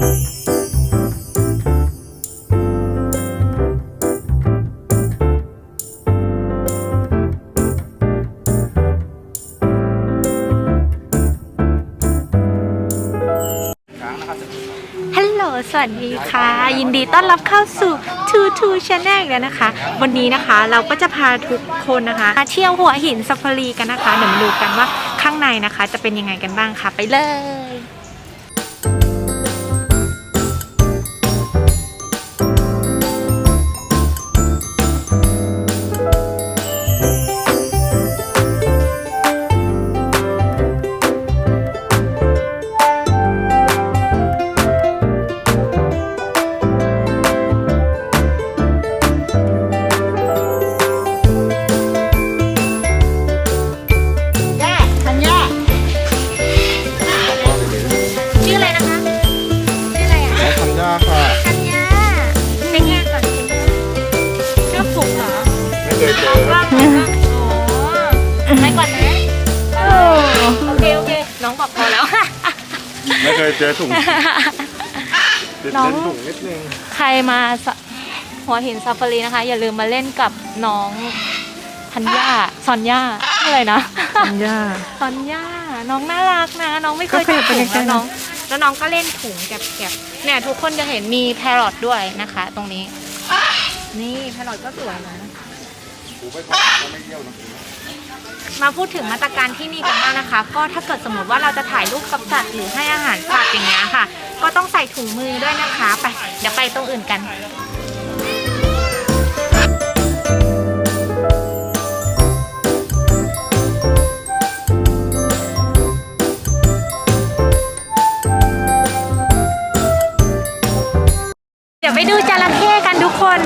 ฮัลโหล สวัสดีค่ะ ยินดีต้อนรับเข้าสู่ Two Two Channel อีกแล้วนะคะ วันนี้นะคะเราก็จะพาทุกคนนะคะมาเที่ยวหัวหินซาฟารีกันนะคะ เดี๋ยวมาดูกันว่าข้างในนะคะ จะเป็นยังไงกันบ้างค่ะ ไปเลย เคยเจอถุงติดน้องเล่นถุงนิดนึง ใครมาสะหัวหินซาฟารีนะคะ อย่าลืมมาเล่นกับน้องธัญญาซอนย่าอะไรนะ สัญญา ซอนย่าน้องน่ารักนะ น้องไม่เคยก็ขยับไปถุงใกล้แล้วๆน้อง แล้วน้องก็เล่นถุงแก็บๆเนี่ยทุกคนจะเห็นมีแพรอทด้วยนะคะ ตรงนี้ นี่แพรอทก็สวยนะ กูไม่ทอดก็ไม่เยี่ยวนะ มาพูดถึงมาตรการที่นี่กันบ้างนะคะ ก็ถ้าเกิดสมมติว่าเราจะถ่ายรูปกับสัตว์หรือให้อาหารสัตว์อย่างเงี้ยค่ะ ก็ต้องใส่ถุงมือด้วยนะคะ ไป เดี๋ยวไปตรงอื่นกัน ไปดูจระเข้กันทุกคน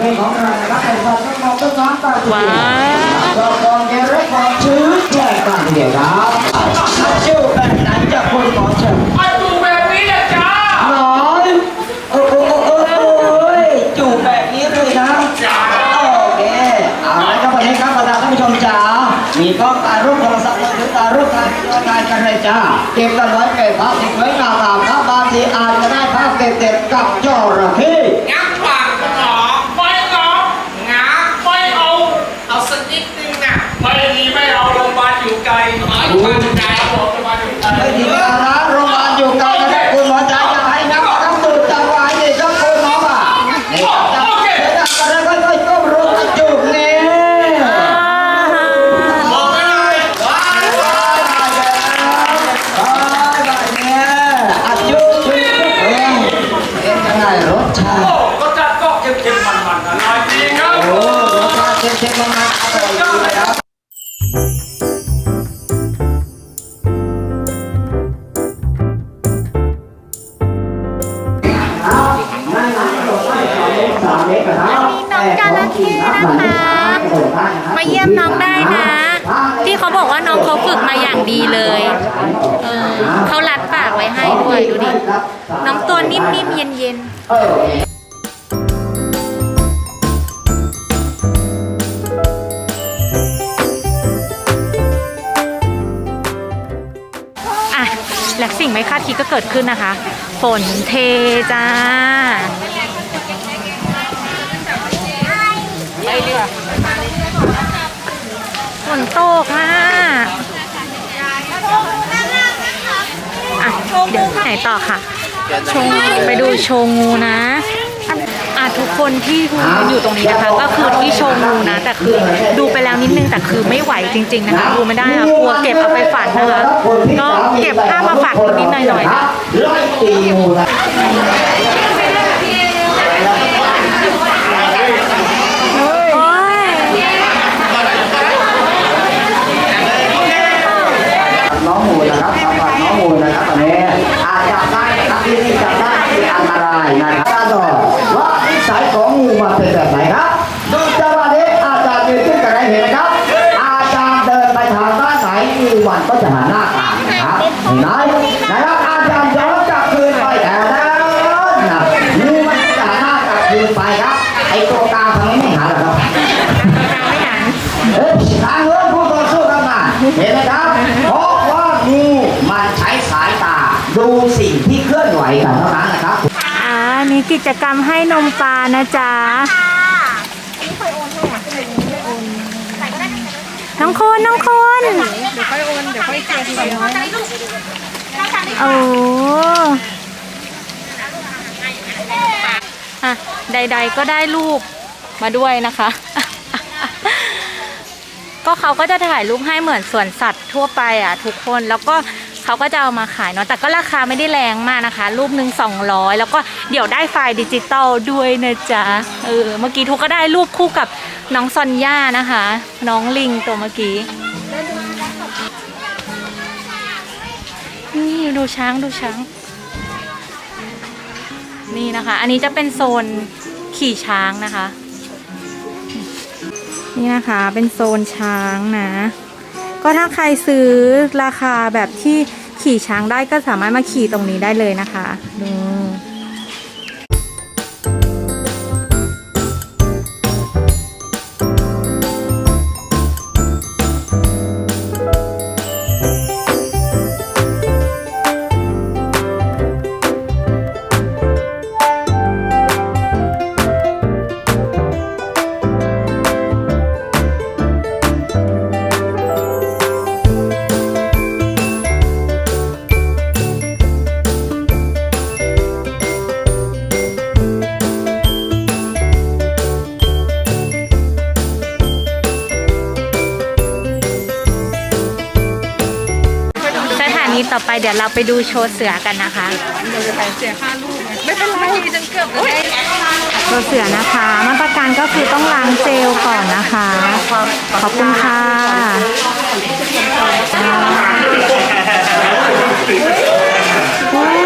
ว้าวเราลองเรียนรู้ความชื้นแยกกันเดี๋ยวครับชื่อแบบไหนจะคุณหมอเชิญมาดูแบบนี้แหละจ้าน้อยโอ้โหโอ้โอ้ยจูบแบบนี้เลยนะโอเคเอาละครับวันนี้ครับบรรดาท่านผู้ชมจ๋ามีกล้องตารูปโทรศัพท์มือถือถ่ารูปถ่ายวิดีโอถ่ายกันเลยจ้าเก็บกันไว้เป็นภาพที่สวยงามตามครับบางทีอาจจะได้ ภาพเด็ดๆกับจระเข้งับปากคุณหมอไม่งองับไม่เอา เอาสักนิดนึงน่ะไม่ดีไม่เอาโรงพยาบาลอยู่ไกลโรงพยาบาลอยู่ไกลบอกโรงพยาบาลอยู่ไกล ไม่ดีนะร้านโรงพยา กมาอย่างดีเลยเออเขารัดปากไว้ให้ด้วยดูดิ น้องตัวนิ่มๆ เย็นๆอะและสิ่งไม่คาดคิดก็เกิดขึ้นนะคะ ฝนเทจ้า ไปดีกว่าฝนตกอะ อะเดี๋ยวไหนต่อค่ะ ชงไปดูโชงูนะอะทุกคนที่อยู่ตรงนี้นะคะ ก็คือที่โชว์งูนะ แต่คือดูไปแล้วนิดนึงแต่คือไม่ไหวจริง ๆ นะคะดูไม่ได้อะกลัวเก็บเอาไปฝันนะคะก็เก็บภาพมาฝากนิดๆหน่อยๆนะ ว่างูมันใช้สายตาดูสิ่งที่เคลื่อนไหวกันเท่านั้นนะครับอันนี้กิจกรรมให้นมปลานะจ๊ะน้องคนน้องคนเดี๋ยวค่อยโอนเดี๋ยวค่อยเคลียร์ทีเดียวโอ้อะใด ๆ ก็ได้รูปมาด้วยนะคะ ก็เขาก็จะถ่ายรูปให้เหมือนสวนสัตว์ทั่วไปอะทุกคนแล้วก็ เขาก็จะเอามาขายเนาะแต่ก็ราคาไม่ได้แรงมากนะคะ รูปหนึ่ง200 แล้วก็เดี๋ยวได้ไฟล์ดิจิตอลด้วยนะจ๊ะเออเมื่อกี้ทุกก็ได้รูปคู่กับน้องซอนย่านะคะ น้องลิงตัวเมื่อกี้นี่ดูช้างดูช้าง นี่นะคะ อันนี้จะเป็นโซนขี่ช้างนะคะ นี่นะคะเป็นโซนช้างนะ ก็ถ้าใครซื้อราคาแบบที่ขี่ช้างได้ก็สามารถมาขี่ตรงนี้ได้เลยนะคะดู เดี๋ยวเราไปดูโชว์เสือกันนะคะเสียค่าลูกไงไม่เป็นไรจนเกือบจะได้โชว์เสือนะคะมาตรการก็คือต้องล้างเจลก่อนนะคะ ขอบคุณค่ะโอ้ย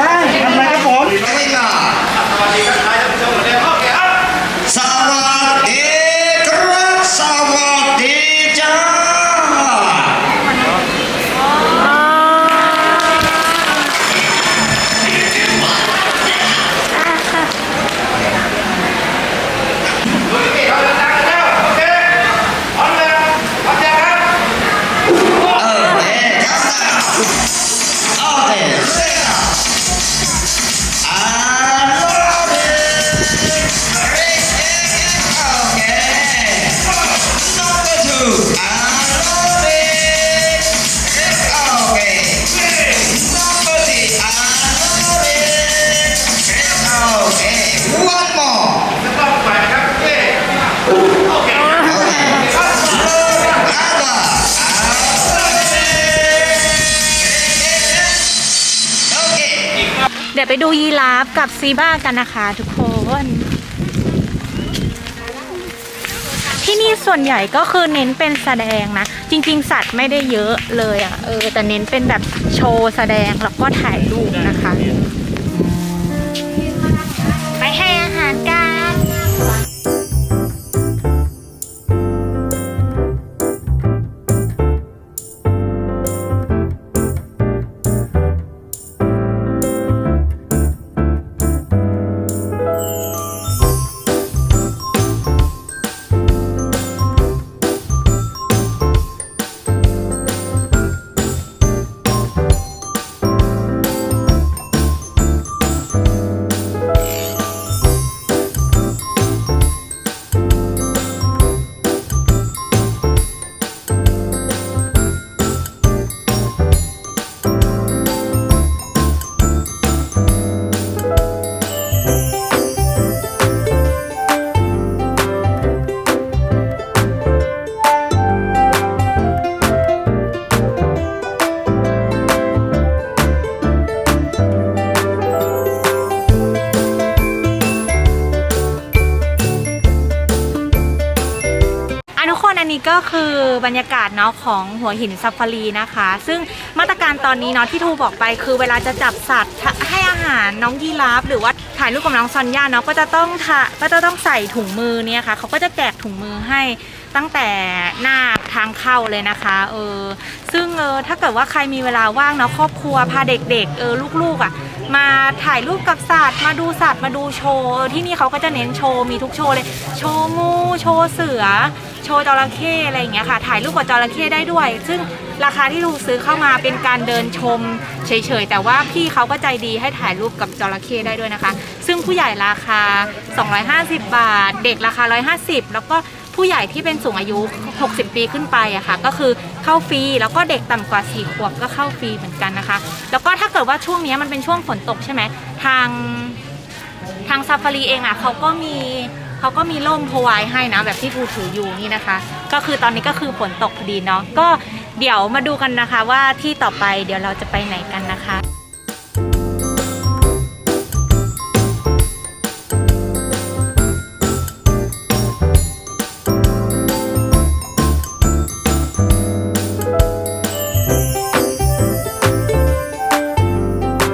ส ราฟกับซีบ้ากันนะคะทุกคนที่นี่ส่วนใหญ่ก็คือเน้นเป็นแสดงนะ จริง ๆ สัตว์ไม่ได้เยอะเลยอะ่ะเออ แต่เน้นเป็นแบบโชว์แสดงแล้วก็ถ่ายรูปนะคะ ไปให้อาหารกัน คือบรรยากาศเนาะของหัวหินซัฟฟารีนะคะ ซึ่งมาตรการตอนนี้เนาะที่ทูบอกไปคือเวลาจะจับสัตว์ให้อาหารน้องยีราฟหรือว่าถ่ายรูปกับน้องซอนย่าเนาะก็จะต้องก็จะต้องใส่ถุงมือเนี่ยค่ะเขาก็จะแจกถุงมือให้ ตั้งแต่หน้าทางเข้าเลยนะคะเออซึ่งเออถ้าเกิดว่าใครมีเวลาว่างเนาะครอบครัวพาเด็กๆเออลูกๆอะมาถ่ายรูปกับสัตว์มาดูสัตว์มาดูโชว์ ที่นี่เขาก็จะเน้นโชว์มีทุกโชว์เลย โชว์งูโชว์เสือ โชว์จระเข้อะไรอย่างเงี้ยค่ะ ถ่ายรูปกับจระเข้ได้ด้วย ซึ่งราคาที่ลูกซื้อเข้ามาเป็นการเดินชมเฉยๆ แต่ว่าพี่เขาก็ใจดีให้ถ่ายรูปกับจระเข้ได้ด้วยนะคะ ซึ่งผู้ใหญ่ราคา 250 บาท เด็กราคา 150 แล้วก็ ผู้ใหญ่ที่เป็นสูงอายุ 60 ปีขึ้นไปอะค่ะ ก็คือเข้าฟรีแล้วก็เด็กต่ำกว่า 4 ขวบก็เข้าฟรีเหมือนกันนะคะ แล้วก็ถ้าเกิดว่าช่วงนี้มันเป็นช่วงฝนตกใช่ไหมทางทางซาฟารีเองอะเขาก็มีเขาก็มีร่มพรไวให้นะแบบที่ทูถืออยู่นี่นะคะ ก็คือตอนนี้ก็คือฝนตกพอดีเนาะก็เดี๋ยวมาดูกันนะคะว่าที่ต่อไปเดี๋ยวเราจะไปไหนกันนะคะ